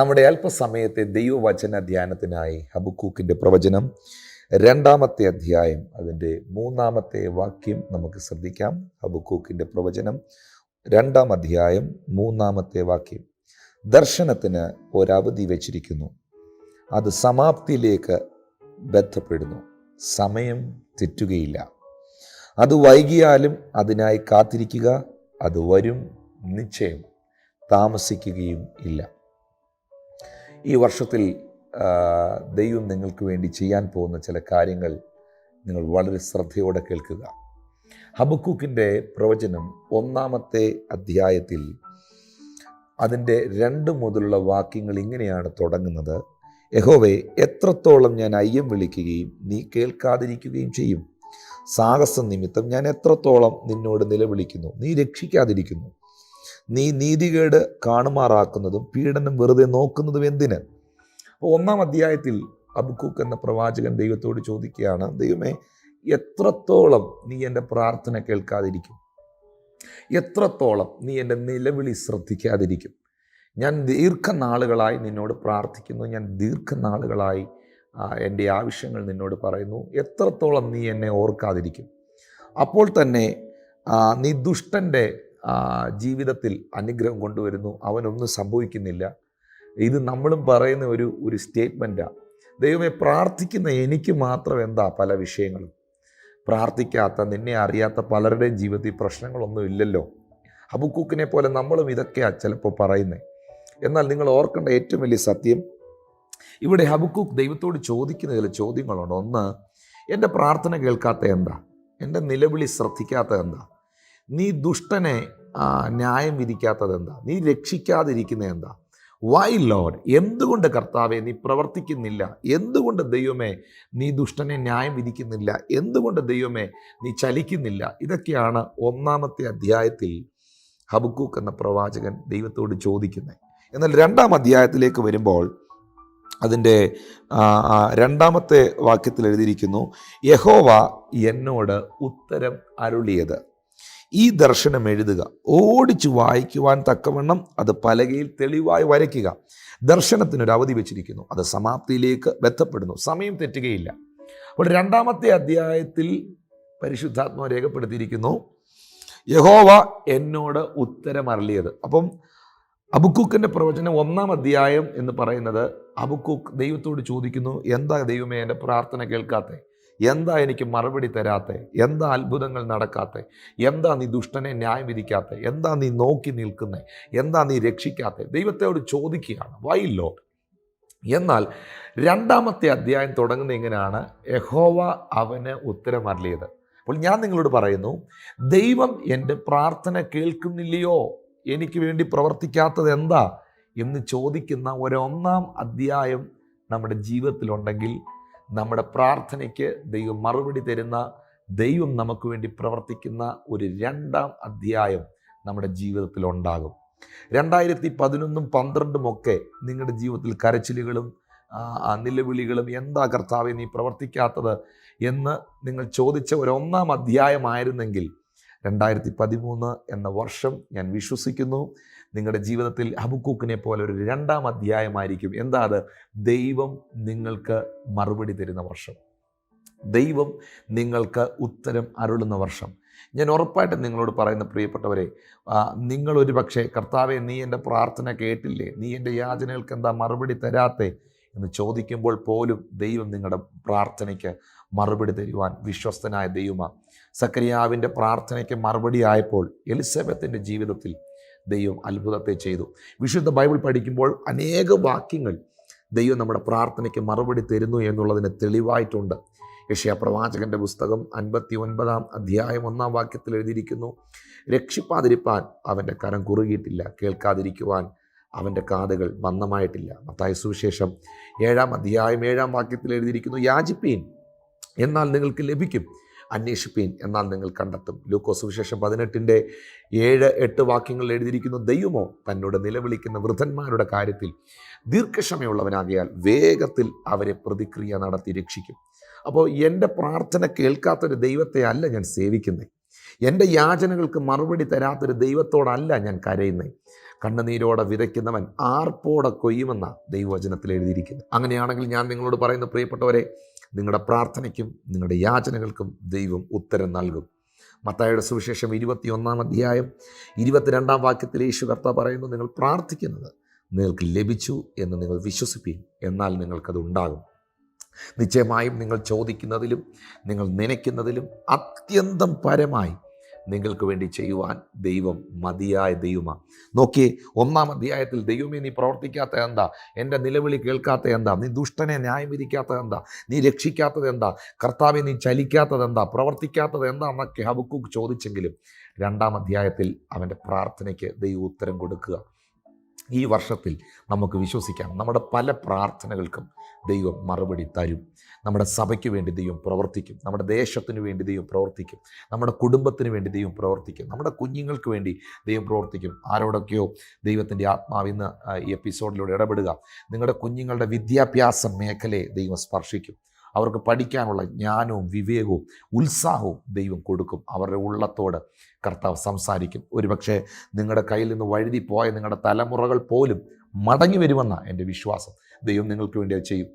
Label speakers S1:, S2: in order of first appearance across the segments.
S1: നമ്മുടെ അല്പസമയത്തെ ദൈവവചന ധ്യാനത്തിനായി ഹബുക്കൂക്കിന്റെ പ്രവചനം രണ്ടാമത്തെ അധ്യായം അതിന്റെ മൂന്നാമത്തെ വാക്യം നമുക്ക് ശ്രദ്ധിക്കാം. ഹബുക്കൂക്കിന്റെ പ്രവചനം രണ്ടാം അധ്യായം മൂന്നാമത്തെ വാക്യം. ദർശനത്തിന് ഒരവധി വച്ചിരിക്കുന്നു. അത് സമാപ്തിയിലേക്ക് ബന്ധപ്പെടുന്നു. സമയം തെറ്റുകയില്ല. അത് വൈകിയാലും അതിനായി കാത്തിരിക്കുക. അത് വരും. നിശ്ചയം. താമസിക്കുകയും ഇല്ല. ഈ വർഷത്തിൽ ദൈവം നിങ്ങൾക്ക് വേണ്ടി ചെയ്യാൻ പോകുന്ന ചില കാര്യങ്ങൾ നിങ്ങൾ വളരെ ശ്രദ്ധയോടെ കേൾക്കുക. ഹബക്കൂക്കിന്റെ പ്രവചനം ഒന്നാമത്തെ അധ്യായത്തിൽ അതിന്റെ രണ്ട് മുതലുള്ള വാക്യങ്ങൾ ഇങ്ങനെയാണ് തുടങ്ങുന്നത്. യഹോവേ എത്രത്തോളം ഞാൻ അയ്യം വിളിക്കുകയും നീ കേൾക്കാതിരിക്കുകയും ചെയ്യും. സാഹസ നിമിത്തം ഞാൻ എത്രത്തോളം നിന്നോട് നിലവിളിക്കുന്നു നീ രക്ഷിക്കാതിരിക്കുന്നു. നീ നീതികേട് കാണുമാറാക്കുന്നതും പീഡനം വെറുതെ നോക്കുന്നതും എന്തിന്? ഒന്നാം അധ്യായത്തിൽ അബുക്കൂക്ക് എന്ന പ്രവാചകൻ ദൈവത്തോട് ചോദിക്കുകയാണ് ദൈവമേ എത്രത്തോളം നീ എന്റെ പ്രാർത്ഥന കേൾക്കാതിരിക്കും? എത്രത്തോളം നീ എന്റെ നിലവിളി ശ്രദ്ധിക്കാതിരിക്കും? ഞാൻ ദീർഘനാളുകളായി നിന്നോട് പ്രാർത്ഥിക്കുന്നു ഞാൻ ദീർഘനാളുകളായി എന്റെ ആവശ്യങ്ങൾ നിന്നോട് പറയുന്നു. എത്രത്തോളം നീ എന്നെ ഓർക്കാതിരിക്കും? അപ്പോൾ തന്നെ നീ ദുഷ്ടന്റെ ജീവിതത്തിൽ അനുഗ്രഹം കൊണ്ടുവരുന്നു. അവനൊന്നും സംഭവിക്കുന്നില്ല. ഇത് നമ്മളും പറയുന്ന ഒരു ഒരു സ്റ്റേറ്റ്മെന്റാണ് ദൈവമേ പ്രാർത്ഥിക്കുന്ന എനിക്ക് മാത്രം എന്താ പല വിഷയങ്ങളും? പ്രാർത്ഥിക്കാത്ത നിന്നെ അറിയാത്ത പലരുടെയും ജീവിതത്തിൽ പ്രശ്നങ്ങളൊന്നും ഇല്ലല്ലോ. അബുക്കൂക്കിനെ പോലെ നമ്മളും ഇതൊക്കെയാണ് ചിലപ്പോൾ പറയുന്നത് എന്നാൽ നിങ്ങൾ ഓർക്കേണ്ട ഏറ്റവും വലിയ സത്യം ഇവിടെ ഹബുക്കൂക്ക് ദൈവത്തോട് ചോദിക്കുന്ന ചില ചോദ്യങ്ങളുണ്ട്. ഒന്ന് എന്റെ പ്രാർത്ഥന കേൾക്കാത്ത എന്താ? എന്റെ നിലവിളി ശ്രദ്ധിക്കാത്ത എന്താ? നീ ദുഷ്ടനെ ന്യായം വിധിക്കാത്തത് എന്താ? നീ രക്ഷിക്കാതിരിക്കുന്നത് എന്താ? വൈ ലോഡ് എന്തുകൊണ്ട് കർത്താവെ നീ പ്രവർത്തിക്കുന്നില്ല? എന്തുകൊണ്ട് ദൈവമേ നീ ദുഷ്ടനെ ന്യായം വിധിക്കുന്നില്ല? എന്തുകൊണ്ട് ദൈവമേ നീ ചലിക്കുന്നില്ല? ഇതൊക്കെയാണ് ഒന്നാമത്തെ അധ്യായത്തിൽ ഹബുക്കൂക്ക് എന്ന പ്രവാചകൻ ദൈവത്തോട് ചോദിക്കുന്നത് എന്നാൽ രണ്ടാം അധ്യായത്തിലേക്ക് വരുമ്പോൾ അതിന്റെ രണ്ടാമത്തെ വാക്യത്തിൽ എഴുതിയിരിക്കുന്നു യഹോവ എന്നോട് ഉത്തരം അരുളിയത്. ഈ ദർശനം എഴുതുക. ഓടിച്ചു വായിക്കുവാൻ തക്കവണ്ണം അത് പലകയിൽ തെളിവായി വരയ്ക്കുക. ദർശനത്തിനൊരു അവധി വെച്ചിരിക്കുന്നു. അത് സമാപ്തിയിലേക്ക് ബന്ധപ്പെടുന്നു. സമയം തെറ്റുകയില്ല. അപ്പോൾ രണ്ടാമത്തെ അധ്യായത്തിൽ പരിശുദ്ധാത്മാവ് രേഖപ്പെടുത്തിയിരിക്കുന്നു. യഹോവ എന്നോട് ഉത്തരം അപ്പം അബുക്കൂക്കിന്റെ പ്രവചനം ഒന്നാം അധ്യായം എന്ന് പറയുന്നത് അബുക്കൂക്ക് ദൈവത്തോട് ചോദിക്കുന്നു എന്താ ദൈവമേ എന്റെ പ്രാർത്ഥന കേൾക്കാത്തെ? എന്താ എനിക്ക് മറുപടി തരാത്തെ? എന്താ അത്ഭുതങ്ങൾ നടക്കാത്തെ? എന്താ നീ ദുഷ്ടനെ ന്യായം വിധിക്കാത്തെ? എന്താ നീ നോക്കി നിൽക്കുന്നേ? എന്താ നീ രക്ഷിക്കാത്തെ? ദൈവത്തോട് ചോദിക്കുകയാണ് വൈ ലോ എന്നാൽ രണ്ടാമത്തെ അധ്യായം തുടങ്ങുന്ന ഇങ്ങനെയാണ് യഹോവ അവന് ഉത്തരം അരളിയത് അപ്പോൾ ഞാൻ നിങ്ങളോട് പറയുന്നു ദൈവം എന്റെ പ്രാർത്ഥന കേൾക്കുന്നില്ലയോ? എനിക്ക് വേണ്ടി പ്രവർത്തിക്കാത്തത് എന്താ? എന്ന് ചോദിക്കുന്ന ഒരൊന്നാം അധ്യായം നമ്മുടെ ജീവിതത്തിലുണ്ടെങ്കിൽ നമ്മുടെ പ്രാർത്ഥനയ്ക്ക് ദൈവം മറുപടി തരുന്ന ദൈവം നമുക്ക് വേണ്ടി പ്രവർത്തിക്കുന്ന ഒരു രണ്ടാം അധ്യായം നമ്മുടെ ജീവിതത്തിൽ ഉണ്ടാകും. രണ്ടായിരത്തി പതിനൊന്നും പന്ത്രണ്ടും ഒക്കെ നിങ്ങളുടെ ജീവിതത്തിൽ കരച്ചിലുകളും നിലവിളികളും എന്താ കർത്താവെ നീ പ്രവർത്തിക്കാത്തത് എന്ന് നിങ്ങൾ ചോദിച്ച ഒരു ഒന്നാം അധ്യായമായിരുന്നെങ്കിൽ രണ്ടായിരത്തി പതിമൂന്ന് എന്ന വർഷം ഞാൻ വിശ്വസിക്കുന്നു. നിങ്ങളുടെ ജീവിതത്തിൽ ഹബുക്കൂക്കിനെ പോലെ ഒരു രണ്ടാം അധ്യായമായിരിക്കും. എന്താ അത്? ദൈവം നിങ്ങൾക്ക് മറുപടി തരുന്ന വർഷം. ദൈവം നിങ്ങൾക്ക് ഉത്തരം അരുളുന്ന വർഷം. ഞാൻ ഉറപ്പായിട്ടും നിങ്ങളോട് പറയുന്ന പ്രിയപ്പെട്ടവരെ നിങ്ങളൊരു പക്ഷേ കർത്താവെ നീ എന്റെ പ്രാർത്ഥന കേട്ടില്ലേ? നീ എന്റെ യാചനകൾക്ക് എന്താ മറുപടി തരാത്തെ? എന്ന് ചോദിക്കുമ്പോൾ പോലും ദൈവം നിങ്ങളുടെ പ്രാർത്ഥനയ്ക്ക് മറുപടി തരുവാൻ വിശ്വസ്തനായ ദൈവമാണ് സക്രിയാവിന്റെ പ്രാർത്ഥനയ്ക്ക് മറുപടി ആയപ്പോൾ എലിസബത്തിന്റെ ജീവിതത്തിൽ ദൈവം അത്ഭുതത്തെ ചെയ്തു. വിശുദ്ധ ബൈബിൾ പഠിക്കുമ്പോൾ അനേക വാക്യങ്ങൾ ദൈവം നമ്മുടെ പ്രാർത്ഥനയ്ക്ക് മറുപടി തരുന്നു എന്നുള്ളതിന് തെളിവായിട്ടുണ്ട്. യഷ്യ പ്രവാചകന്റെ പുസ്തകം അൻപത്തി ഒൻപതാം അധ്യായം ഒന്നാം വാക്യത്തിൽ എഴുതിയിരിക്കുന്നു രക്ഷിപ്പാതിരിപ്പാൻ അവന്റെ കരം കുറുകിയിട്ടില്ല കേൾക്കാതിരിക്കുവാൻ അവന്റെ കാതുകൾ മന്ദമായിട്ടില്ല. മത്തായ സുവിശേഷം ഏഴാം അധ്യായം ഏഴാം വാക്യത്തിൽ എഴുതിയിരിക്കുന്നു യാചിപ്പീൻ എന്നാൽ നിങ്ങൾക്ക് ലഭിക്കും. അന്വേഷിപ്പീൻ എന്നാൽ നിങ്ങൾ കണ്ടെത്തും. ലൂക്കോസ് വിശേഷം പതിനെട്ടിന്റെ ഏഴ് എട്ട് വാക്യങ്ങൾ എഴുതിയിരിക്കുന്ന ദൈവമോ തന്നോട് നിലവിളിക്കുന്ന വൃദ്ധന്മാരുടെ കാര്യത്തിൽ ദീർഘക്ഷമയുള്ളവനാകിയാൽ വേഗത്തിൽ അവരെ പ്രതിക്രിയ നടത്തി രക്ഷിക്കും. അപ്പോൾ എന്റെ പ്രാർത്ഥന കേൾക്കാത്തൊരു ദൈവത്തെ അല്ല ഞാൻ സേവിക്കുന്നത് എന്റെ യാചനകൾക്ക് മറുപടി തരാത്തൊരു ദൈവത്തോടല്ല ഞാൻ കരയുന്നത് കണ്ണുനീരോടെ വിതയ്ക്കുന്നവൻ ആർപ്പോടെ കൊയ്യുമെന്ന ദൈവവചനത്തിൽ എഴുതിയിരിക്കുന്നു അങ്ങനെയാണെങ്കിൽ ഞാൻ നിങ്ങളോട് പറയുന്ന പ്രിയപ്പെട്ടവരെ നിങ്ങളുടെ പ്രാർത്ഥനയ്ക്കും നിങ്ങളുടെ യാചനകൾക്കും ദൈവം ഉത്തരം നൽകും. മത്തായുടെ സുവിശേഷം ഇരുപത്തിയൊന്നാം അധ്യായം ഇരുപത്തിരണ്ടാം വാക്യത്തിൽ യേശു കർത്ത പറയുന്നു നിങ്ങൾ പ്രാർത്ഥിക്കുന്നത് നിങ്ങൾക്ക് ലഭിച്ചു എന്ന് നിങ്ങൾ വിശ്വസിപ്പീൻ എന്നാൽ നിങ്ങൾക്കത് ഉണ്ടാകും. നിശ്ചയമായും നിങ്ങൾ ചോദിക്കുന്നതിലും നിങ്ങൾ നനയ്ക്കുന്നതിലും അത്യന്തം പരമായി നിങ്ങൾക്ക് വേണ്ടി ചെയ്യുവാൻ ദൈവം മതിയായ ദൈവമാണ് നോക്കി ഒന്നാം അധ്യായത്തിൽ ദൈവമേ നീ പ്രവർത്തിക്കാത്ത എന്താ? എന്റെ നിലവിളി കേൾക്കാത്ത എന്താ? നീ ദുഷ്ടനെ ന്യായം വിധിക്കാത്തത് എന്താ? നീ രക്ഷിക്കാത്തത് എന്താ? കർത്താവെ നീ ചലിക്കാത്തത് എന്താ? പ്രവർത്തിക്കാത്തത് എന്താ? എന്നൊക്കെ ഹബക്കൂക്ക് ചോദിച്ചെങ്കിലും രണ്ടാം അധ്യായത്തിൽ അവന്റെ പ്രാർത്ഥനയ്ക്ക് ദൈവം ഉത്തരം കൊടുക്കുക. ഈ വർഷത്തിൽ നമുക്ക് വിശ്വസിക്കാം. നമ്മുടെ പല പ്രാർത്ഥനകൾക്കും ദൈവം മറുപടി തരും. നമ്മുടെ സഭയ്ക്ക് വേണ്ടി ദൈവം പ്രവർത്തിക്കും. നമ്മുടെ ദേശത്തിന് വേണ്ടി ദൈവം പ്രവർത്തിക്കും. നമ്മുടെ കുടുംബത്തിന് വേണ്ടി ദൈവം പ്രവർത്തിക്കും. നമ്മുടെ കുഞ്ഞുങ്ങൾക്ക് വേണ്ടി ദൈവം പ്രവർത്തിക്കും. ആരോടൊക്കെയോ ദൈവത്തിന്റെ ആത്മാവിന്ന് ഈ എപ്പിസോഡിലൂടെ ഇടപെടുക. നിങ്ങളുടെ കുഞ്ഞുങ്ങളുടെ വിദ്യാഭ്യാസ മേഖലയെ ദൈവം സ്പർശിക്കും. അവർക്ക് പഠിക്കാനുള്ള ജ്ഞാനവും വിവേകവും ഉത്സാഹവും ദൈവം കൊടുക്കും. അവരുടെ ഉള്ളത്തോട് കർത്താവ് സംസാരിക്കും. ഒരുപക്ഷെ നിങ്ങളുടെ കയ്യിൽ നിന്ന് വഴുതി പോയ നിങ്ങളുടെ തലമുറകൾ പോലും മടങ്ങി വരുമെന്ന എന്റെ വിശ്വാസം. ദൈവം നിങ്ങൾക്ക് വേണ്ടി അത് ചെയ്യും.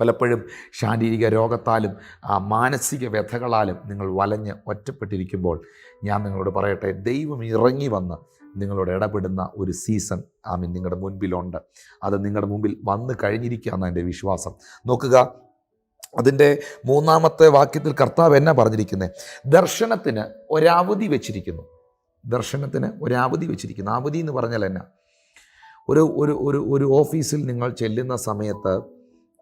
S1: പലപ്പോഴും ശാരീരിക രോഗത്താലും ആ മാനസിക വ്യഥകളാലും നിങ്ങൾ വലഞ്ഞ് ഒറ്റപ്പെട്ടിരിക്കുമ്പോൾ ഞാൻ നിങ്ങളോട് പറയട്ടെ ദൈവം ഇറങ്ങി വന്ന് നിങ്ങളോട് ഇടപെടുന്ന ഒരു സീസൺ ആമീൻ മീൻ നിങ്ങളുടെ മുൻപിലുണ്ട്. അത് നിങ്ങളുടെ മുമ്പിൽ വന്നു കഴിഞ്ഞിരിക്കുക എന്നാണ് എന്റെ വിശ്വാസം. നോക്കുക അതിന്റെ മൂന്നാമത്തെ വാക്യത്തിൽ കർത്താവ് എന്നാ പറഞ്ഞിരിക്കുന്നത് ദർശനത്തിന് ഒരവധി വെച്ചിരിക്കുന്നു. ദർശനത്തിന് ഒരവധി വെച്ചിരിക്കുന്നു. അവധി എന്ന് പറഞ്ഞാൽ എന്നാ? ഒരു ഒരു ഒരു ഒരു ഓഫീസിൽ നിങ്ങൾ ചെല്ലുന്ന സമയത്ത്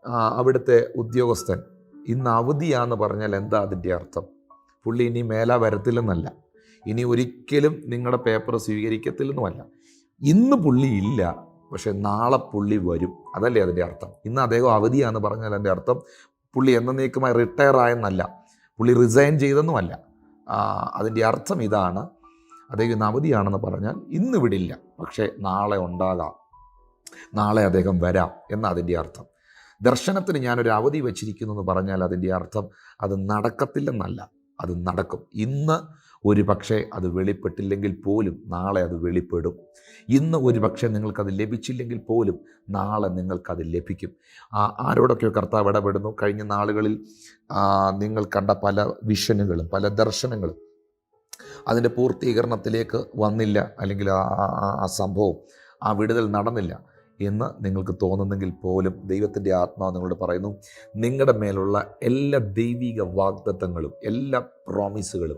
S1: അവിടുത്തെ ഉദ്യോഗസ്ഥൻ ഇന്ന് അവധിയാന്ന് പറഞ്ഞാൽ എന്താ അതിന്റെ അർത്ഥം? പുള്ളി ഇനി മേല വരത്തില്ലെന്നല്ല. ഇനി ഒരിക്കലും നിങ്ങളുടെ പേപ്പർ സ്വീകരിക്കത്തില്ലെന്നുമല്ല. ഇന്ന് പുള്ളി ഇല്ല പക്ഷെ നാളെ പുള്ളി വരും. അതല്ലേ അതിന്റെ അർത്ഥം. ഇന്ന് അദ്ദേഹം അവധിയാന്ന് പറഞ്ഞാൽ അതിന്റെ അർത്ഥം പുള്ളി എന്നേക്കുമായി റിട്ടയർ ആയെന്നല്ല. പുള്ളി റിസൈൻ ചെയ്തെന്നുമല്ല. അതിന്റെ അർത്ഥം ഇതാണ്. അദ്ദേഹം ഇന്ന് അവധിയാണെന്ന് പറഞ്ഞാൽ ഇന്ന് വിടില്ല. പക്ഷേ നാളെ ഉണ്ടാകാം. നാളെ അദ്ദേഹം വരാം എന്ന അതിന്റെ അർത്ഥം. ദർശനത്തിന് ഞാനൊരു അവധി വച്ചിരിക്കുന്നു എന്ന് പറഞ്ഞാൽ അതിന്റെ അർത്ഥം അത് നടക്കത്തില്ലെന്നല്ല. അത് നടക്കും. ഇന്ന് ഒരു പക്ഷേ അത് വെളിപ്പെട്ടില്ലെങ്കിൽ പോലും നാളെ അത് വെളിപ്പെടും. ഇന്ന് ഒരു പക്ഷേ നിങ്ങൾക്കത് ലഭിച്ചില്ലെങ്കിൽ പോലും നാളെ നിങ്ങൾക്കത് ലഭിക്കും. ആ, ആരോടൊക്കെയോ കർത്താവ് ഇടപെടുന്നു. കഴിഞ്ഞ നാളുകളിൽ നിങ്ങൾ കണ്ട പല വിഷനുകളും പല ദർശനങ്ങളും അതിന്റെ പൂർത്തീകരണത്തിലേക്ക് വന്നില്ല. അല്ലെങ്കിൽ ആ സംഭവം ആ വിടുതൽ നടന്നില്ല എന്ന് നിങ്ങൾക്ക് തോന്നുന്നെങ്കിൽ പോലും ദൈവത്തിന്റെ ആത്മാവ് നിങ്ങളോട് പറയുന്നു നിങ്ങളുടെ മേലുള്ള എല്ലാ ദൈവിക വാഗ്ദത്തങ്ങളും എല്ലാ പ്രോമിസുകളും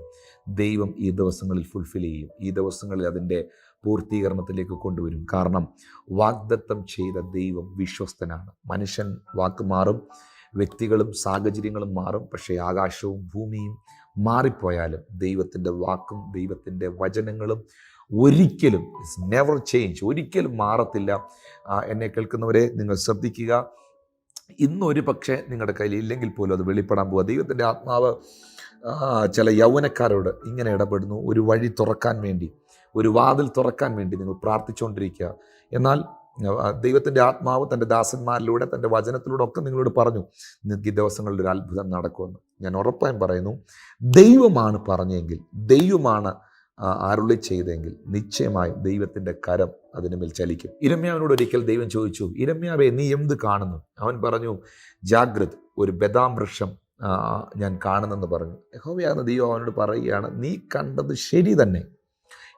S1: ദൈവം ഈ ദിവസങ്ങളിൽ ഫുൾഫിൽ ചെയ്യും. ഈ ദിവസങ്ങളിൽ അതിന്റെ പൂർത്തീകരണത്തിലേക്ക് കൊണ്ടുവരും. കാരണം വാഗ്ദത്തം ചെയ്ത ദൈവം വിശ്വസ്തനാണ്. മനുഷ്യൻ വാക്ക് മാറും വ്യക്തികളും സാഹചര്യങ്ങളും മാറും. പക്ഷേ ആകാശവും ഭൂമിയും മാറിപ്പോയാലും ദൈവത്തിന്റെ വാക്കും ദൈവത്തിന്റെ വചനങ്ങളും ഒരിക്കലും ഇറ്റ്സ് നെവർ ചേഞ്ച് ഒരിക്കലും മാറത്തില്ല. എന്നെ കേൾക്കുന്നവരെ നിങ്ങൾ ശ്രദ്ധിക്കുക. ഇന്നൊരു പക്ഷേ നിങ്ങളുടെ കയ്യിൽ ഇല്ലെങ്കിൽ പോലും അത് വെളിപ്പെടാൻ പോവുക. ദൈവത്തിന്റെ ആത്മാവ് ചില യൗവനക്കാരോട് ഇങ്ങനെ ഇടപെടുന്നു. ഒരു വഴി തുറക്കാൻ വേണ്ടി ഒരു വാതിൽ തുറക്കാൻ വേണ്ടി നിങ്ങൾ പ്രാർത്ഥിച്ചുകൊണ്ടിരിക്കുക. എന്നാൽ ദൈവത്തിന്റെ ആത്മാവ് തന്റെ ദാസന്മാരിലൂടെ തന്റെ വചനത്തിലൂടെ ഒക്കെ നിങ്ങളോട് പറഞ്ഞു നിങ്ങൾക്ക് ഈ ദിവസങ്ങളിൽ ഒരു അത്ഭുതം നടക്കുമെന്ന്. ഞാൻ ഉറപ്പായും പറയുന്നു ദൈവമാണ് പറഞ്ഞെങ്കിൽ ദൈവമാണ് അരുളി ചെയ്തെങ്കിൽ നിശ്ചയമായും ദൈവത്തിന്റെ കരം അതിന് മേൽ ചലിക്കും. ഇരമ്യാവിനോട് ഒരിക്കൽ ദൈവം ചോദിച്ചു ഇരമ്യാവെ നീ എന്ത് കാണുന്നു? അവൻ പറഞ്ഞു ജാഗ്രത് ഒരു ബദാം വൃക്ഷം ഞാൻ കാണുന്നെന്ന് പറഞ്ഞു. യഹോവയാകുന്ന ദൈവം അവനോട് പറയുകയാണ് നീ കണ്ടത് ശരി തന്നെ.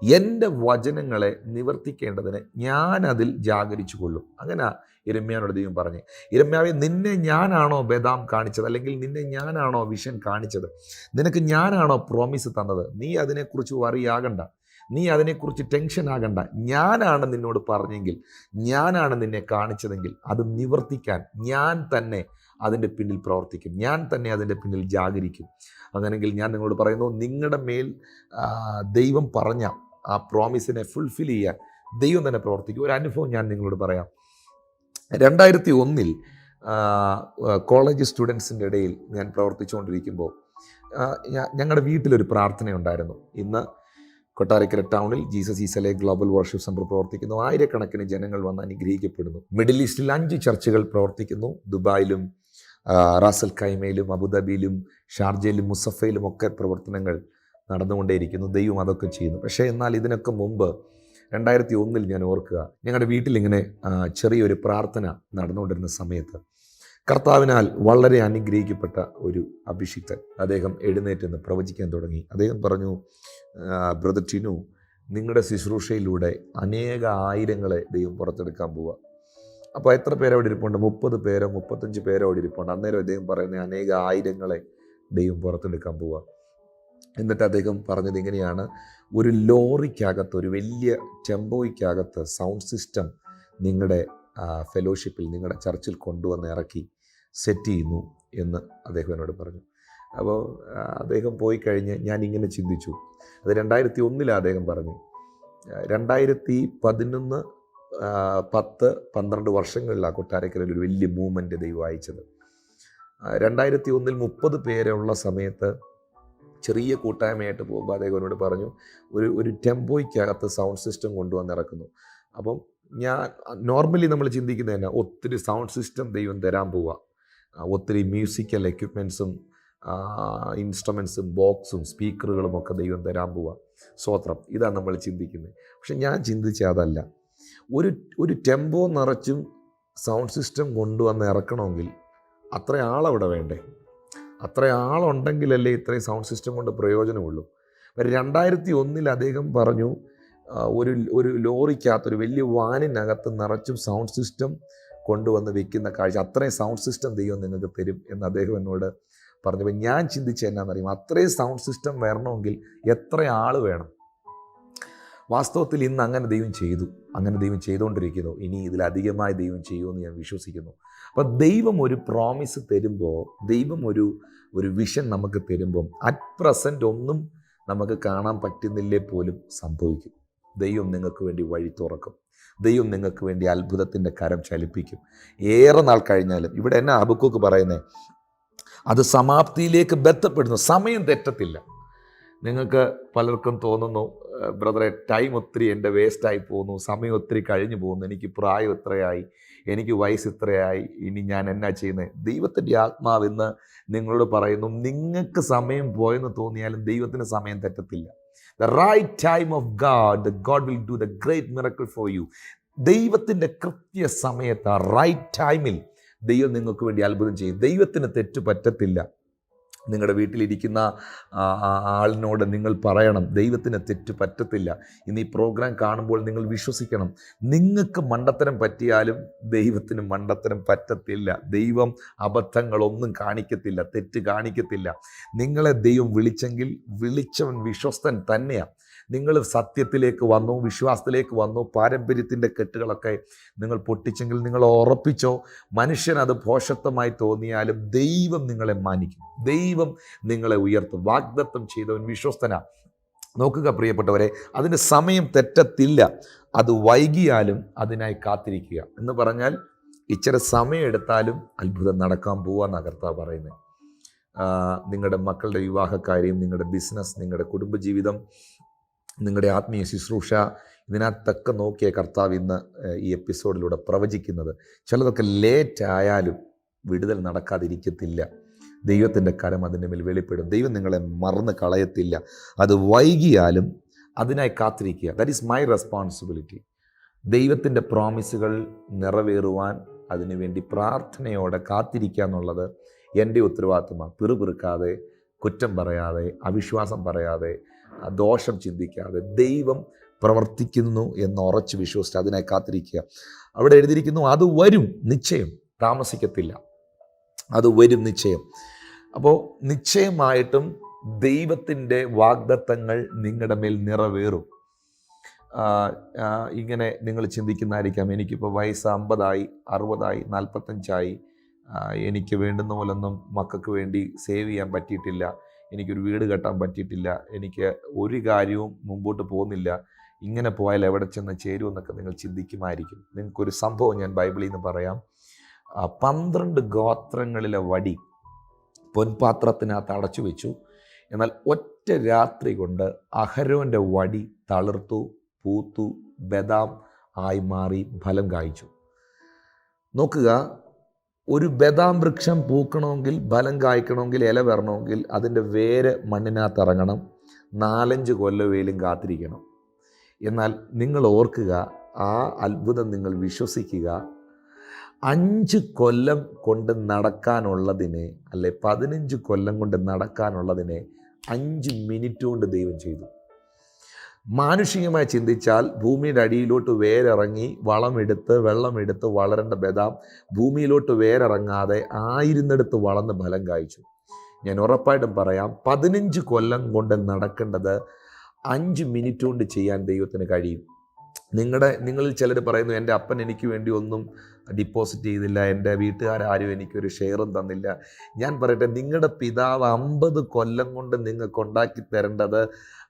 S1: എന്റെ വചനങ്ങളെ നിവർത്തിക്കേണ്ടതിന് ഞാനതിൽ ജാഗരിച്ചു കൊള്ളും. അങ്ങനെ ഇരമ്യാനോട് ദൈവം പറഞ്ഞു ഇരമ്യാവെ നിന്നെ ഞാനാണോ ബദാം കാണിച്ചത്? അല്ലെങ്കിൽ നിന്നെ ഞാനാണോ വിഷൻ കാണിച്ചത്? നിനക്ക് ഞാനാണോ പ്രോമിസ് തന്നത്? നീ അതിനെക്കുറിച്ച് വറിയാകണ്ട. നീ അതിനെക്കുറിച്ച് ടെൻഷൻ ആകണ്ട. ഞാനാണ് നിന്നോട് പറഞ്ഞെങ്കിൽ ഞാനാണ് നിന്നെ കാണിച്ചതെങ്കിൽ അത് നിവർത്തിക്കാൻ ഞാൻ തന്നെ അതിന്റെ പിന്നിൽ പ്രവർത്തിക്കും. ഞാൻ തന്നെ അതിന്റെ പിന്നിൽ ജാഗരിക്കും. അങ്ങനെങ്കിൽ ഞാൻ നിങ്ങളോട് പറയുന്നു നിങ്ങളുടെ മേൽ ദൈവം പറഞ്ഞ ആ പ്രോമിസിനെ ഫുൾഫിൽ ചെയ്യാൻ ദൈവം തന്നെ പ്രവർത്തിക്കും. ഒരു അനുഭവം ഞാൻ നിങ്ങളോട് പറയാം. രണ്ടായിരത്തി ഒന്നിൽ കോളേജ് സ്റ്റുഡൻസിന്റെ ഇടയിൽ ഞാൻ പ്രവർത്തിച്ചുകൊണ്ടിരിക്കുമ്പോൾ ഞങ്ങളുടെ വീട്ടിലൊരു പ്രാർത്ഥനയുണ്ടായിരുന്നു ഇന്ന് കൊട്ടാരക്കര ടൗണിൽ ജീസസ് ഈസലെ ഗ്ലോബൽ വർഷിപ്പ് സെന്റർ പ്രവർത്തിക്കുന്നു. ആയിരക്കണക്കിന് ജനങ്ങൾ വന്ന് അനുഗ്രഹിക്കപ്പെടുന്നു. മിഡിൽ ഈസ്റ്റിൽ അഞ്ച് ചർച്ചുകൾ പ്രവർത്തിക്കുന്നു. ദുബായിലും റാസൽ കൈമയിലും അബുദാബിയിലും ഷാർജയിലും മുസഫയിലും ഒക്കെ പ്രവർത്തനങ്ങൾ നടന്നുകൊണ്ടേയിരിക്കുന്നു. ദൈവം അതൊക്കെ ചെയ്യുന്നു. പക്ഷേ എന്നാൽ ഇതിനൊക്കെ മുമ്പ് രണ്ടായിരത്തി ഒന്നിൽ ഞാൻ ഓർക്കുക ഞങ്ങളുടെ വീട്ടിലിങ്ങനെ ചെറിയൊരു പ്രാർത്ഥന നടന്നുകൊണ്ടിരുന്ന സമയത്ത് കർത്താവിനാൽ വളരെ അനുഗ്രഹിക്കപ്പെട്ട ഒരു അഭിഷിക്തൻ അദ്ദേഹം എഴുന്നേറ്റ് നിന്ന് പ്രവചിക്കാൻ തുടങ്ങി. അദ്ദേഹം പറഞ്ഞു ബ്രദർ ടിനു നിങ്ങളുടെ ശുശ്രൂഷയിലൂടെ അനേക ആയിരങ്ങളെ ദൈവം പുറത്തെടുക്കാൻ പോവുക. അപ്പോൾ എത്ര പേര് അവിടെ ഇരിപ്പുണ്ട്? മുപ്പത് പേരോ മുപ്പത്തഞ്ച് പേരോ അവിടെ ഇരിപ്പുണ്ട്. അന്നേരം അദ്ദേഹം പറയുന്ന അനേക ആയിരങ്ങളെ ദൈവം പുറത്തെടുക്കാൻ പോവുക എന്നിട്ട് അദ്ദേഹം പറഞ്ഞത് ഇങ്ങനെയാണ്. ഒരു ലോറിക്കകത്ത് ഒരു വലിയ ടെമ്പോയ്ക്കകത്ത് സൗണ്ട് സിസ്റ്റം നിങ്ങളുടെ ഫെലോഷിപ്പിൽ നിങ്ങളുടെ ചർച്ചിൽ കൊണ്ടുവന്ന് ഇറക്കി സെറ്റ് ചെയ്യുന്നു എന്ന് അദ്ദേഹം എന്നോട് പറഞ്ഞു. അപ്പോൾ അദ്ദേഹം പോയി കഴിഞ്ഞ് ഞാൻ ഇങ്ങനെ ചിന്തിച്ചു. അത് രണ്ടായിരത്തി ഒന്നിലാണ് അദ്ദേഹം പറഞ്ഞു. രണ്ടായിരത്തി പതിനൊന്ന് പത്ത് പന്ത്രണ്ട് വർഷങ്ങളിലാണ് കൊട്ടാരക്കരയിൽ ഒരു വലിയ മൂവ്മെന്റ് ദൈവം അയച്ചത്. രണ്ടായിരത്തി ഒന്നിൽ മുപ്പത് പേരുള്ള സമയത്ത് ചെറിയ കൂട്ടായ്മയായിട്ട് പോകുമ്പോൾ അദ്ദേഹം എന്നോട് പറഞ്ഞു ഒരു ഒരു ടെമ്പോയ്ക്കകത്ത് സൗണ്ട് സിസ്റ്റം കൊണ്ടുവന്ന് ഇറക്കുന്നു. അപ്പം ഞാൻ നോർമലി നമ്മൾ ചിന്തിക്കുന്നത് തന്നെ ഒത്തിരി സൗണ്ട് സിസ്റ്റം ദൈവം തരാൻ പോവുക ഒത്തിരി മ്യൂസിക്കൽ എക്യുപ്മെൻസും ഇൻസ്ട്രുമെൻസും ബോക്സും സ്പീക്കറുകളും ഒക്കെ ദൈവം തരാൻ പോവുക സ്വോത്രം ഇതാണ് നമ്മൾ ചിന്തിക്കുന്നത്. പക്ഷെ ഞാൻ ചിന്തിച്ച അതല്ല ഒരു ഒരു ടെമ്പോ നിറച്ചും സൗണ്ട് സിസ്റ്റം കൊണ്ടുവന്ന് ഇറക്കണമെങ്കിൽ അത്ര ആളവിടെ വേണ്ടേ? അത്ര ആളുണ്ടെങ്കിലല്ലേ ഇത്രയും സൗണ്ട് സിസ്റ്റം കൊണ്ട് പ്രയോജനമുള്ളൂ. രണ്ടായിരത്തി ഒന്നിൽ അദ്ദേഹം പറഞ്ഞു ഒരു ഒരു ലോറിക്കകത്ത് ഒരു വലിയ വാനിനകത്ത് നിറച്ചും സൗണ്ട് സിസ്റ്റം കൊണ്ടുവന്ന് വെക്കുന്ന കാഴ്ച അത്രയും സൗണ്ട് സിസ്റ്റം ദൈവം നിങ്ങൾക്ക് തരും എന്ന് അദ്ദേഹം എന്നോട് പറഞ്ഞപ്പോൾ ഞാൻ ചിന്തിച്ച എന്നാണെന്നറിയും അത്രയും സൗണ്ട് സിസ്റ്റം വരണമെങ്കിൽ എത്ര ആൾ വേണം? വാസ്തവത്തിൽ ഇന്ന് അങ്ങനെ ദൈവം ചെയ്തു. അങ്ങനെ ദൈവം ചെയ്തുകൊണ്ടിരിക്കുന്നു. ഇനി ഇതിലധികമായി ദൈവം ചെയ്യുമെന്ന് ഞാൻ വിശ്വസിക്കുന്നു. അപ്പോൾ ദൈവം ഒരു പ്രോമിസ് തരുമ്പോൾ ദൈവം ഒരു ഒരു വിഷൻ നമുക്ക് തരുമ്പം അറ്റ് പ്രസന്റ് ഒന്നും നമുക്ക് കാണാൻ പറ്റുന്നില്ലേ പോലും സംഭവിക്കും. ദൈവം നിങ്ങൾക്ക് വേണ്ടി വഴി തുറക്കും. ദൈവം നിങ്ങൾക്ക് വേണ്ടി അത്ഭുതത്തിന്റെ കരം ചലിപ്പിക്കും. ഏറെ നാൾ കഴിഞ്ഞാലും ഇവിടെ എന്നാ അബുക്കോക്ക് പറയുന്നത് അത് സമാപ്തിയിലേക്ക് ബന്ധപ്പെടുന്നു. സമയം തെറ്റത്തില്ല. നിങ്ങൾക്ക് പലർക്കും തോന്നുന്നു ബ്രദറെ ടൈം ഒത്തിരി എന്റെ വേസ്റ്റായി പോകുന്നു സമയം ഒത്തിരി കഴിഞ്ഞു പോകുന്നു എനിക്ക് പ്രായം ഇത്രയായി എനിക്ക് വയസ്സ് ഇത്രയായി ഇനി ഞാൻ എന്നാ ചെയ്യുന്നത് ദൈവത്തിന്റെ ആത്മാവ് ഇന്ന് നിങ്ങളോട് പറയുന്നു നിങ്ങൾക്ക് സമയം പോയെന്ന് തോന്നിയാലും ദൈവത്തിന് സമയം തെറ്റത്തില്ല. The right time of God the God will do the great miracle for you ദൈവത്തിന്റെ കൃത്യ സമയത്ത് ആ റൈറ്റ് ടൈമിൽ ദൈവം നിങ്ങൾക്ക് വേണ്ടി അത്ഭുതം ചെയ്യും. ദൈവത്തിന് തെറ്റ് പറ്റത്തില്ല. നിങ്ങളുടെ വീട്ടിലിരിക്കുന്ന ആളിനോട് നിങ്ങൾ പറയണം. ദൈവത്തിന് തെറ്റ് പറ്റത്തില്ല. ഇന്ന് ഈ പ്രോഗ്രാം കാണുമ്പോൾ നിങ്ങൾ വിശ്വസിക്കണം. നിങ്ങൾക്ക് മണ്ടത്തരം പറ്റിയാലും ദൈവത്തിന് മണ്ടത്തരം പറ്റത്തില്ല. ദൈവം അബദ്ധങ്ങളൊന്നും കാണിക്കത്തില്ല. തെറ്റ് കാണിക്കത്തില്ല. നിങ്ങളെ ദൈവം വിളിച്ചെങ്കിൽ വിളിച്ചവൻ വിശ്വസ്തൻ തന്നെയാണ് നിങ്ങൾ സത്യത്തിലേക്ക് വന്നു വിശ്വാസത്തിലേക്ക് വന്നു പാരമ്പര്യത്തിന്റെ കെട്ടുകളൊക്കെ നിങ്ങൾ പൊട്ടിച്ചെങ്കിൽ നിങ്ങൾ ഉറപ്പിച്ചോ മനുഷ്യൻ അത് ഭോഷത്വമായി തോന്നിയാലും ദൈവം നിങ്ങളെ മാനിക്കും. ദൈവം നിങ്ങളെ ഉയർത്തും. വാഗ്ദത്തം ചെയ്തവൻ വിശ്വസ്തനാ. നോക്കുക പ്രിയപ്പെട്ടവരെ അതിന് സമയം തെറ്റത്തില്ല. അത് വൈകിയാലും അതിനായി കാത്തിരിക്കുക. എന്ന് പറഞ്ഞാൽ ഇച്ചിരി സമയം എടുത്താലും അത്ഭുതം നടക്കാൻ പോവാന്നാണ് കർത്താവ് പറയുന്നത്. നിങ്ങളുടെ മക്കളുടെ വിവാഹക്കാര്യം നിങ്ങളുടെ ബിസിനസ് നിങ്ങളുടെ കുടുംബജീവിതം നിങ്ങളുടെ ആത്മീയ ശുശ്രൂഷ ഇതിനകത്തൊക്കെ നോക്കിയ കർത്താവ് ഇന്ന് ഈ എപ്പിസോഡിലൂടെ പ്രവചിക്കുന്നത്. ചിലതൊക്കെ ലേറ്റ് ആയാലും വിടുതൽ നടക്കാതിരിക്കത്തില്ല. ദൈവത്തിന്റെ കരം അതിന്റെ മേൽ വെളിപ്പെടും. ദൈവം നിങ്ങളെ മറന്ന് കളയത്തില്ല. അത് വൈകിയാലും അതിനായി കാത്തിരിക്കുക. ദാറ്റ് ഈസ് മൈ റെസ്പോൺസിബിലിറ്റി ദൈവത്തിന്റെ പ്രോമിസുകൾ നിറവേറുവാൻ അതിനുവേണ്ടി പ്രാർത്ഥനയോടെ കാത്തിരിക്കുക എന്നുള്ളത് എന്റെ ഉത്തരവാദിത്തമാണ്. പിറുപിറുക്കാതെ കുറ്റം പറയാതെ അവിശ്വാസം പറയാതെ ദോഷം ചിന്തിക്കാതെ ദൈവം പ്രവർത്തിക്കുന്നു എന്ന് ഉറച്ച് വിശ്വസിച്ച് അതിനെ കാത്തിരിക്കുക. അവിടെ എഴുതിയിരിക്കുന്നു അത് വരും നിശ്ചയം. താമസിക്കത്തില്ല. അത് വരും നിശ്ചയം. അപ്പോൾ നിശ്ചയമായിട്ടും ദൈവത്തിന്റെ വാഗ്ദത്തങ്ങൾ നിങ്ങളുടെ മേൽ നിറവേറും. ഇങ്ങനെ നിങ്ങൾ ചിന്തിക്കുന്നതായിരിക്കാം. എനിക്കിപ്പോൾ വയസ്സ് അമ്പതായി അറുപതായി നാൽപ്പത്തഞ്ചായി എനിക്ക് വേണ്ടുന്ന പോലൊന്നും മക്കൾക്ക് വേണ്ടി സേവ് ചെയ്യാൻ പറ്റിയിട്ടില്ല. എനിക്കൊരു വീട് കെട്ടാൻ പറ്റിയിട്ടില്ല എനിക്ക് ഒരു കാര്യവും മുമ്പോട്ട് പോകുന്നില്ല ഇങ്ങനെ പോയാൽ എവിടെ ചെന്ന് ചേരുമെന്നൊക്കെ നിങ്ങൾ ചിന്തിക്കുമായിരിക്കും. നിങ്ങൾക്കൊരു സംഭവം ഞാൻ ബൈബിളിൽ നിന്ന് പറയാം. പന്ത്രണ്ട് ഗോത്രങ്ങളിലെ വടി പൊൻപാത്രത്തിനകത്ത് അടച്ചു വെച്ചു. എന്നാൽ ഒറ്റ രാത്രി കൊണ്ട് അഹരോന്റെ വടി തളിർത്തു പൂത്തു ബദാം ആയി മാറി ഫലം കായ്ച്ചു. നോക്കുക ഒരു ബദാം വൃക്ഷം പൂക്കണമെങ്കിൽ ഫലം കായ്ക്കണമെങ്കിൽ ഇല വരണമെങ്കിൽ അതിന്റെ വേര് മണ്ണിനകത്ത് ഇറങ്ങണം. നാലഞ്ച് കൊല്ലവേലും കാത്തിരിക്കണം. എന്നാൽ നിങ്ങൾ ഓർക്കുക ആ അത്ഭുതം നിങ്ങൾ വിശ്വസിക്കുക. അഞ്ച് കൊല്ലം കൊണ്ട് നടക്കാനുള്ളതിനെ അല്ലെ പതിനഞ്ച് കൊല്ലം കൊണ്ട് നടക്കാനുള്ളതിനെ അഞ്ച് മിനിറ്റ് കൊണ്ട് ദൈവം ചെയ്തു. മാനുഷികമായി ചിന്തിച്ചാൽ ഭൂമിയുടെ അടിയിലോട്ട് വേരിറങ്ങി വളമെടുത്ത് വെള്ളമെടുത്ത് വളരേണ്ട ബദാം ഭൂമിയിലോട്ട് വേരിറങ്ങാതെ ആയിരുന്നിടത്ത് വളർന്ന് ഫലം കായ്ച്ചു. ഞാൻ ഉറപ്പായിട്ടും പറയാം പതിനഞ്ച് കൊല്ലം കൊണ്ട് നടക്കേണ്ടത് അഞ്ച് മിനിറ്റ് കൊണ്ട് ചെയ്യാൻ ദൈവത്തിന് കഴിയും. നിങ്ങളുടെ നിങ്ങളിൽ ചിലർ പറയുന്നു എന്റെ അപ്പൻ എനിക്ക് വേണ്ടി ഒന്നും ഡിപ്പോസിറ്റ് ചെയ്തില്ല എന്റെ വീട്ടുകാരും എനിക്കൊരു ഷെയറും തന്നില്ല. ഞാൻ പറയട്ടെ നിങ്ങളുടെ പിതാവ് അമ്പത് കൊല്ലം കൊണ്ട് നിങ്ങൾക്ക് ഉണ്ടാക്കി തരേണ്ടത്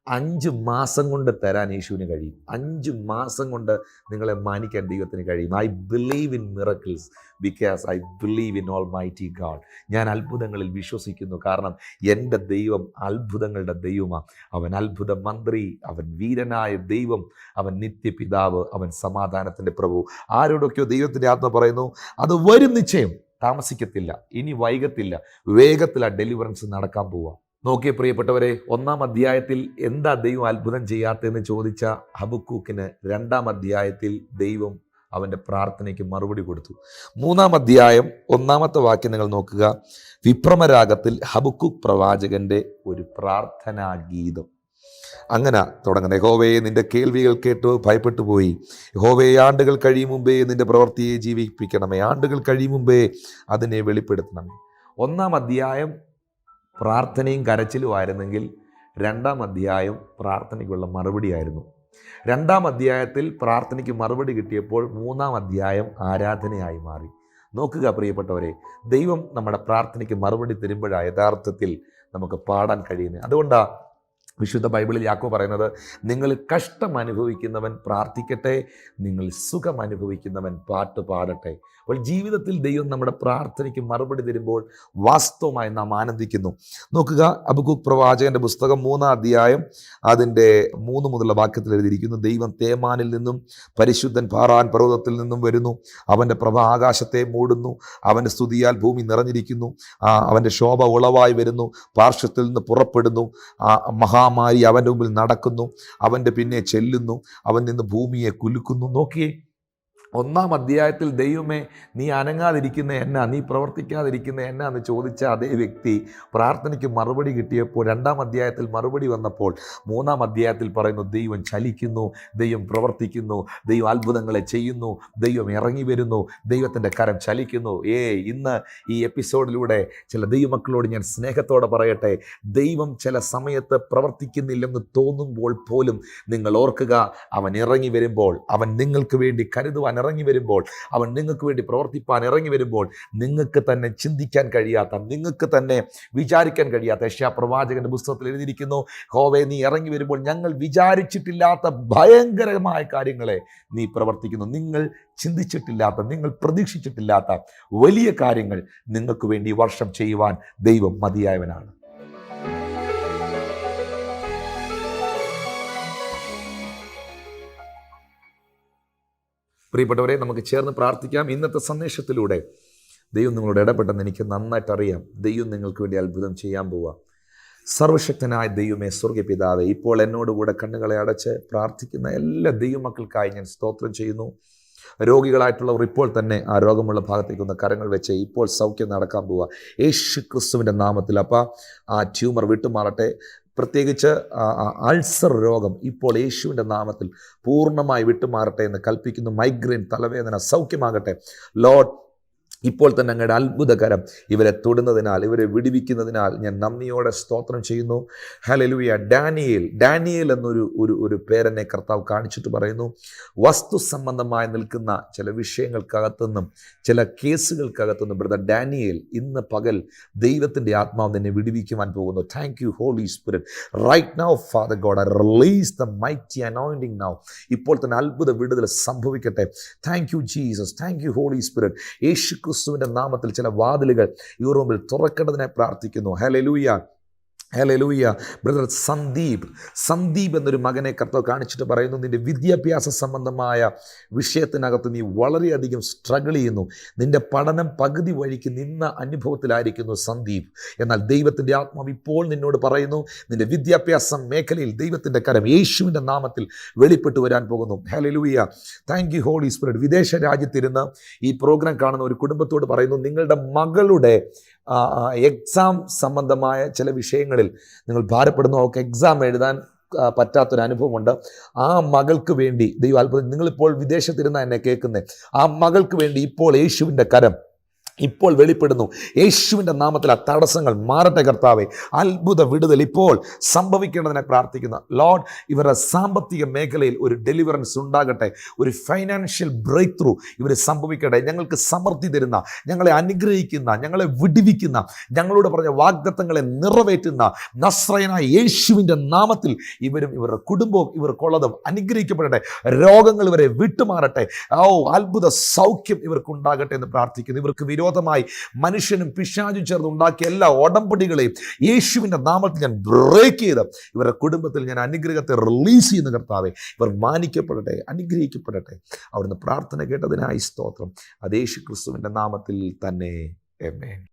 S1: അഞ്ച് മാസം കൊണ്ട് തരാൻ യേശുവിന് കഴിയും. അഞ്ച് മാസം കൊണ്ട് നിങ്ങളെ മാനിക്കാൻ ദൈവത്തിന് കഴിയും. I believe in miracles because I believe in almighty God ഞാൻ അത്ഭുതങ്ങളിൽ വിശ്വസിക്കുന്നു. കാരണം എന്റെ ദൈവം അത്ഭുതങ്ങളുടെ ദൈവമാണ് അവൻ അത്ഭുത മന്ത്രി അവൻ വീരനായ ദൈവം അവൻ നിത്യപിതാവ് അവൻ സമാധാനത്തിന്റെ പ്രഭു. ആരോടൊക്കെയോ ദൈവത്തിന്റെ ആത്മ പറയുന്നു അത് വരും നിശ്ചയം. താമസിക്കത്തില്ല. ഇനി വൈകത്തില്ല. വേഗത്തിൽ ആ ഡെലിവറൻസ് നടക്കാൻ പോവാം. നോക്കിയ പ്രിയപ്പെട്ടവരെ ഒന്നാം അധ്യായത്തിൽ എന്താ ദൈവം അത്ഭുതം ചെയ്യാത്തതെന്ന് ചോദിച്ച ഹബുക്കൂക്കിന് രണ്ടാം അധ്യായത്തിൽ ദൈവം അവന്റെ പ്രാർത്ഥനയ്ക്ക് മറുപടി കൊടുത്തു. മൂന്നാം അധ്യായം ഒന്നാമത്തെ വാക്യം നിങ്ങൾ നോക്കുക. വിപ്രമരാഗത്തിൽ ഹബുക്കുക് പ്രവാചകന്റെ ഒരു പ്രാർത്ഥനാ ഗീതം. അങ്ങനെ തുടങ്ങുന്നത് യഹോവയെ നിന്റെ കേൾവികൾ കേട്ട് ഭയപ്പെട്ടു പോയി. യഹോവയെ ആണ്ടുകൾ കഴിയും മുമ്പേ നിന്റെ പ്രവൃത്തിയെ ജീവിപ്പിക്കണമേ. ആണ്ടുകൾ കഴിയും മുമ്പേ അതിനെ വെളിപ്പെടുത്തണമേ. ഒന്നാം അധ്യായം പ്രാർത്ഥനയും കരച്ചിലും ആയിരുന്നെങ്കിൽ രണ്ടാം അധ്യായം പ്രാർത്ഥനയ്ക്കുള്ള മറുപടിയായിരുന്നു രണ്ടാം അധ്യായത്തിൽ പ്രാർത്ഥനയ്ക്ക് മറുപടി കിട്ടിയപ്പോൾ മൂന്നാം അധ്യായം ആരാധനയായി മാറി. നോക്കുക പ്രിയപ്പെട്ടവരെ ദൈവം നമ്മുടെ പ്രാർത്ഥനയ്ക്ക് മറുപടി തരുമ്പോഴാണ് യഥാർത്ഥത്തിൽ നമുക്ക് പാടാൻ കഴിയുന്നത്. അതുകൊണ്ടാണ് വിശുദ്ധ ബൈബിളിൽ യാക്കോ പറയുന്നത് നിങ്ങൾ കഷ്ടം അനുഭവിക്കുന്നവൻ പ്രാർത്ഥിക്കട്ടെ നിങ്ങൾ സുഖം അനുഭവിക്കുന്നവൻ പാട്ട് പാടട്ടെ. അപ്പോൾ ജീവിതത്തിൽ ദൈവം നമ്മുടെ പ്രാർത്ഥനയ്ക്ക് മറുപടി തരുമ്പോൾ വാസ്തവമായി നാം ആനന്ദിക്കുന്നു. നോക്കുക അബുഖുക്ക് പ്രവാചകന്റെ പുസ്തകം മൂന്നാം അധ്യായം അതിന്റെ മൂന്ന് മുതലുള്ള വാക്യത്തിൽ എഴുതിയിരിക്കുന്നു ദൈവം തേമാനിൽ നിന്നും പരിശുദ്ധൻ പാറാൻ പർവതത്തിൽ നിന്നും വരുന്നു. അവന്റെ പ്രഭ ആകാശത്തെ മൂടുന്നു. അവന്റെ സ്തുതിയാൽ ഭൂമി നിറഞ്ഞിരിക്കുന്നു. അവന്റെ ശോഭ ഉളവായി വരുന്നു. പാർശ്വത്തിൽ നിന്ന് പുറപ്പെടുന്നു. ആ മഹാമാരി അവന്റെ മുമ്പിൽ നടക്കുന്നു. അവന്റെ പിന്നെ ചെല്ലുന്നു. അവൻ നിന്ന് ഭൂമിയെ കുലുക്കുന്നു. നോക്കിയേ ഒന്നാം അധ്യായത്തിൽ ദൈവമേ നീ അനങ്ങാതിരിക്കുന്ന എന്നാ നീ പ്രവർത്തിക്കാതിരിക്കുന്ന എന്നാ? എന്ന് ചോദിച്ച അതേ വ്യക്തി പ്രാർത്ഥനയ്ക്ക് മറുപടി കിട്ടിയപ്പോൾ രണ്ടാം അധ്യായത്തിൽ മറുപടി വന്നപ്പോൾ മൂന്നാം അധ്യായത്തിൽ പറയുന്നു ദൈവം ചലിക്കുന്നു ദൈവം പ്രവർത്തിക്കുന്നു ദൈവം അത്ഭുതങ്ങളെ ചെയ്യുന്നു ദൈവം ഇറങ്ങി വരുന്നു ദൈവത്തിന്റെ കരം ചലിക്കുന്നു. ഏ ഇന്ന് ഈ എപ്പിസോഡിലൂടെ ചില ദൈവമക്കളോട് ഞാൻ സ്നേഹത്തോടെ പറയട്ടെ ദൈവം ചില സമയത്ത് പ്രവർത്തിക്കുന്നില്ലെന്ന് തോന്നുമ്പോൾ പോലും നിങ്ങൾ ഓർക്കുക അവൻ ഇറങ്ങി വരുമ്പോൾ അവൻ നിങ്ങൾക്ക് വേണ്ടി കരുതുവാൻ ഇറങ്ങി വരുമ്പോൾ അവൻ നിങ്ങൾക്ക് വേണ്ടി പ്രവർത്തിപ്പാൻ ഇറങ്ങി വരുമ്പോൾ നിങ്ങൾക്ക് തന്നെ ചിന്തിക്കാൻ കഴിയാത്ത നിങ്ങൾക്ക് തന്നെ വിചാരിക്കാൻ കഴിയാത്ത ഏഷ്യാ പ്രവാചകന്റെ പുസ്തകത്തിൽ എഴുതിയിരിക്കുന്നു ഹോവേ നീ ഇറങ്ങി വരുമ്പോൾ ഞങ്ങൾ വിചാരിച്ചിട്ടില്ലാത്ത ഭയങ്കരമായ കാര്യങ്ങളെ നീ പ്രവർത്തിക്കുന്നു. നിങ്ങൾ ചിന്തിച്ചിട്ടില്ലാത്ത നിങ്ങൾ പ്രതീക്ഷിച്ചിട്ടില്ലാത്ത വലിയ കാര്യങ്ങൾ നിങ്ങൾക്ക് വേണ്ടി വർഷം ചെയ്യുവാൻ ദൈവം മതിയായവനാണ്. പ്രിയപ്പെട്ടവരെ നമുക്ക് ചേർന്ന് പ്രാർത്ഥിക്കാം. ഇന്നത്തെ സന്ദേശത്തിലൂടെ ദൈവം നിങ്ങളോട് ഇടപെട്ടെന്ന് എനിക്ക് നന്നായിട്ട് അറിയാം ദൈവം നിങ്ങൾക്ക് വേണ്ടി അത്ഭുതം ചെയ്യാൻ പോവുക സർവശക്തനായ ദൈവമേ സ്വർഗപിതാവെ ഇപ്പോൾ എന്നോടുകൂടെ കണ്ണുകളെ അടച്ച് പ്രാർത്ഥിക്കുന്ന എല്ലാ ദൈവമക്കൾക്കായി ഞാൻ സ്തോത്രം ചെയ്യുന്നു. രോഗികളായിട്ടുള്ളവർ ഇപ്പോൾ തന്നെ ആ രോഗമുള്ള ഭാഗത്തേക്ക് ഒന്ന് കരങ്ങൾ വെച്ച് ഇപ്പോൾ സൗഖ്യം നടക്കാൻ പോവുക യേശു ക്രിസ്തുവിന്റെ നാമത്തിൽ അപ്പം ആ ട്യൂമർ വിട്ടുമാറട്ടെ. പ്രത്യേകിച്ച് അൾസർ രോഗം ഇപ്പോൾ യേശുവിന്റെ നാമത്തിൽ പൂർണമായി വിട്ടുമാറട്ടെ എന്ന് കൽപ്പിക്കുന്നു. മൈഗ്രെയിൻ തലവേദന സൗഖ്യമാകട്ടെ. ലോഡ് ഇപ്പോൾ തന്നെ അങ്ങയുടെ അത്ഭുതകരം ഇവരെ തൊടുന്നതിനാൽ ഇവരെ വിടിവിക്കുന്നതിനാൽ ഞാൻ നന്ദിയോടെ സ്തോത്രം ചെയ്യുന്നു. ഹലലുയ ഡാനിയേൽ ഡാനിയേൽ എന്നൊരു ഒരു ഒരു പേരെന്നെ കർത്താവ് കാണിച്ചിട്ട് പറയുന്നു. വസ്തു സംബന്ധമായി നിൽക്കുന്ന ചില വിഷയങ്ങൾക്കകത്തുനിന്നും ചില കേസുകൾക്കകത്തുനിന്നും ബ്രദർ ഡാനിയേൽ ഇന്ന് പകൽ ദൈവത്തിന്റെ ആത്മാവ് നിന്നെ വിടിവിക്കുവാൻ പോകുന്നു. Thank you Holy Spirit right now father God I release the mighty anointing now ഇപ്പോൾ തന്നെ അത്ഭുത വിടുതൽ സംഭവിക്കട്ടെ. Thank you Jesus thank you Holy Spirit യേശു ക്രിസ്തുവിന്റെ നാമത്തിൽ ചില വാതിലുകൾ റൂമിൽ തുറക്കേണ്ടതിനെ പ്രാർത്ഥിക്കുന്നു. Hallelujah hallelujah brother Sandeep. Sandeep എന്നൊരു മകനെ കർത്താവ് കാണിച്ചിട്ട് പറയുന്നു നിന്റെ വിദ്യാഭ്യാസ സംബന്ധമായ വിഷയത്തിനകത്ത് നീ വളരെയധികം സ്ട്രഗിൾ ചെയ്യുന്നു. നിന്റെ പഠനം പകുതി വഴിക്ക് നിന്ന അനുഭവത്തിലായിരിക്കുന്നു സന്ദീപ്. എന്നാൽ ദൈവത്തിന്റെ ആത്മാവ് ഇപ്പോൾ നിന്നോട് പറയുന്നു നിന്റെ വിദ്യാഭ്യാസ മേഖലയിൽ ദൈവത്തിന്റെ കരം യേശുവിന്റെ നാമത്തിൽ വെളിപ്പെട്ടു വരാൻ പോകുന്നു. Hallelujah thank you Holy Spirit വിദേശ രാജ്യത്തിരുന്ന് ഈ പ്രോഗ്രാം കാണുന്ന ഒരു കുടുംബത്തോട് പറയുന്നു നിങ്ങളുടെ മകളുടെ എക്സാം സംബന്ധമായ ചില വിഷയങ്ങളിൽ നിങ്ങൾ ഭാരപ്പെടുന്ന ഒക്കെ എക്സാം എഴുതാൻ പറ്റാത്തൊരു അനുഭവമുണ്ട്. ആ മകൾക്ക് വേണ്ടി ദൈവം അത്ഭുതം നിങ്ങളിപ്പോൾ വിദേശത്തിരുന്ന എന്നെ കേൾക്കുന്നത് ആ മകൾക്ക് വേണ്ടി ഇപ്പോൾ യേശുവിന്റെ കരം ഇപ്പോൾ വെളിപ്പെടുന്നു. യേശുവിന്റെ നാമത്തിൽ തടസ്സങ്ങൾ മാറട്ടെ കർത്താവെ. അത്ഭുത വിടുതൽ ഇപ്പോൾ സംഭവിക്കേണ്ടതിനെ പ്രാർത്ഥിക്കുന്ന ലോഡ് ഇവരുടെ സാമ്പത്തിക മേഖലയിൽ ഒരു ഡെലിവറൻസ് ഉണ്ടാകട്ടെ. ഒരു ഫൈനാൻഷ്യൽ ബ്രേക്ക് ത്രൂ ഇവർ സംഭവിക്കട്ടെ. ഞങ്ങൾക്ക് സമൃദ്ധി തരുന്ന ഞങ്ങളെ അനുഗ്രഹിക്കുന്ന ഞങ്ങളെ വിടിവിക്കുന്ന ഞങ്ങളോട് പറഞ്ഞ വാഗ്ദത്തങ്ങളെ നിറവേറ്റുന്ന നസ്രയനായ യേശുവിന്റെ നാമത്തിൽ ഇവരും ഇവരുടെ കുടുംബവും ഇവർക്കുള്ളതും അനുഗ്രഹിക്കപ്പെടട്ടെ. രോഗങ്ങൾ ഇവരെ വിട്ടുമാറട്ടെ. ഓ അത്ഭുത സൗഖ്യം ഇവർക്കുണ്ടാകട്ടെ എന്ന് പ്രാർത്ഥിക്കുന്നു. ഇവർക്ക് വിരോധമായി മനുഷ്യനും പിശാചും ചേർന്ന് ഉണ്ടാക്കിയ എല്ലാ ഉടമ്പടികളെയും യേശുവിന്റെ നാമത്തിൽ ഞാൻ ബ്രേക്ക് ചെയ്ത് ഇവരുടെ കുടുംബത്തിൽ ഞാൻ അനുഗ്രഹത്തെ റിലീസ് ചെയ്യുന്ന കർത്താവെ. ഇവർ മാനിക്കപ്പെടട്ടെ അനുഗ്രഹിക്കപ്പെടട്ടെ. അവിടുന്ന് പ്രാർത്ഥന കേട്ടതിനായി സ്തോത്രം. അത് യേശു ക്രിസ്തുവിന്റെ നാമത്തിൽ തന്നെ. എമേൻ